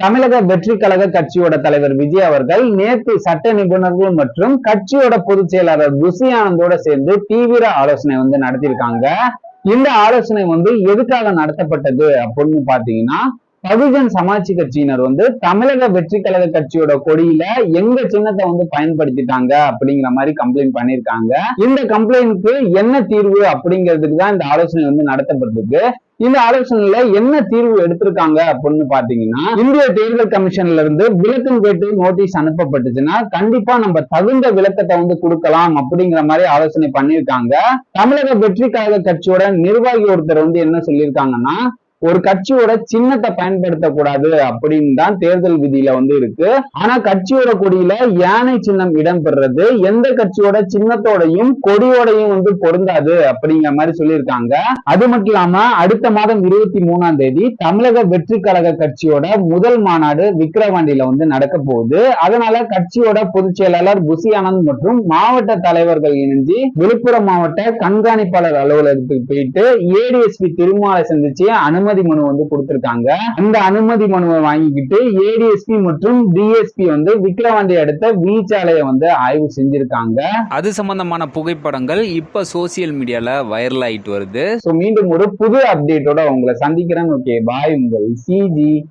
தமிழக வெற்றி கழக கட்சியோட தலைவர் விஜய் அவர்கள் நேற்று சட்ட நிபுணர்கள் மற்றும் கட்சியோட பொதுச் செயலாளர் குசி ஆனந்தோட சேர்ந்து தீவிர ஆலோசனை வந்து நடத்தியிருக்காங்க. இந்த ஆலோசனை வந்து எதுக்காக நடத்தப்பட்டது அப்படின்னு பாத்தீங்கன்னா பகுஜன் சமாஜ் கட்சியினர் வந்து தமிழக வெற்றி கழக கட்சியோட கொடியில எங்க சின்னத்தை வந்து பயன்படுத்திட்டாங்க அப்படிங்கிற மாதிரி கம்ப்ளைண்ட் பண்ணிருக்காங்க இந்த கம்ப்ளைண்ட்க்கு என்ன தீர்வு அப்படிங்கிறதுக்கு தான் இந்த ஆலோசனை வந்து நடத்தப்பட்டிருக்கு. இந்த ஆலோசனையில என்ன தீர்வு எடுத்திருக்காங்க அப்படின்னு பாத்தீங்கன்னா இந்திய தேர்தல் கமிஷன்ல இருந்து விளக்கம் கேட்டு நோட்டீஸ் அனுப்பப்பட்டுச்சுன்னா கண்டிப்பா நம்ம தகுந்த விளக்கத்தை வந்து கொடுக்கலாம் அப்படிங்கிற மாதிரி ஆலோசனை பண்ணியிருக்காங்க. தமிழக வெற்றி கழக கட்சியோட நிர்வாகி ஒருத்தர் வந்து என்ன சொல்லியிருக்காங்கன்னா ஒரு கட்சியோட சின்னத்தை பயன்படுத்தக்கூடாது அப்படின்னு தான் தேர்தல் விதியில வந்து இருக்கு. ஆனா கட்சியோட கொடியில யானை சின்னம் இடம்பெறது எந்த கட்சியோட சின்னத்தோடையும் கொடியோடையும் வந்து பொருந்தாது அப்படிங்கிற மாதிரி சொல்லியிருக்காங்க. அது மட்டும் இல்லாம அடுத்த மாதம் இருபத்தி மூணாம் தேதி தமிழக வெற்றி கழக கட்சியோட முதல் மாநாடு விக்கிரவாண்டியில வந்து நடக்க போகுது. அதனால கட்சியோட பொதுச் செயலாளர் புசி ஆனந்த் மற்றும் மாவட்ட தலைவர்கள் இணைஞ்சு விழுப்புரம் மாவட்ட கண்காணிப்பாளர் அலுவலகத்துக்கு போயிட்டு ஏடிஎஸ்பி திருமாலை சந்திச்சு அனுமதி மனு வந்து கொடுத்திருக்காங்க. அந்த அனுமதி மனுவை வாங்கிக்கிட்டு ஏடிஎஸ்பி மற்றும் டிஎஸ்பி வந்து விக்கிரவாண்டி அடுத்த வீச்சாலையை வந்து ஆய்வு செஞ்சிருக்காங்க. அது சம்பந்தமான புகைப்படங்கள் இப்போ சோசியல் மீடியால வைரல் ஆயிட்டு வருது. மீண்டும் ஒரு புது அப்டேட்டோட உங்களை சந்திக்கிறேன். ஓகே பாய் உங்கள் சிஜி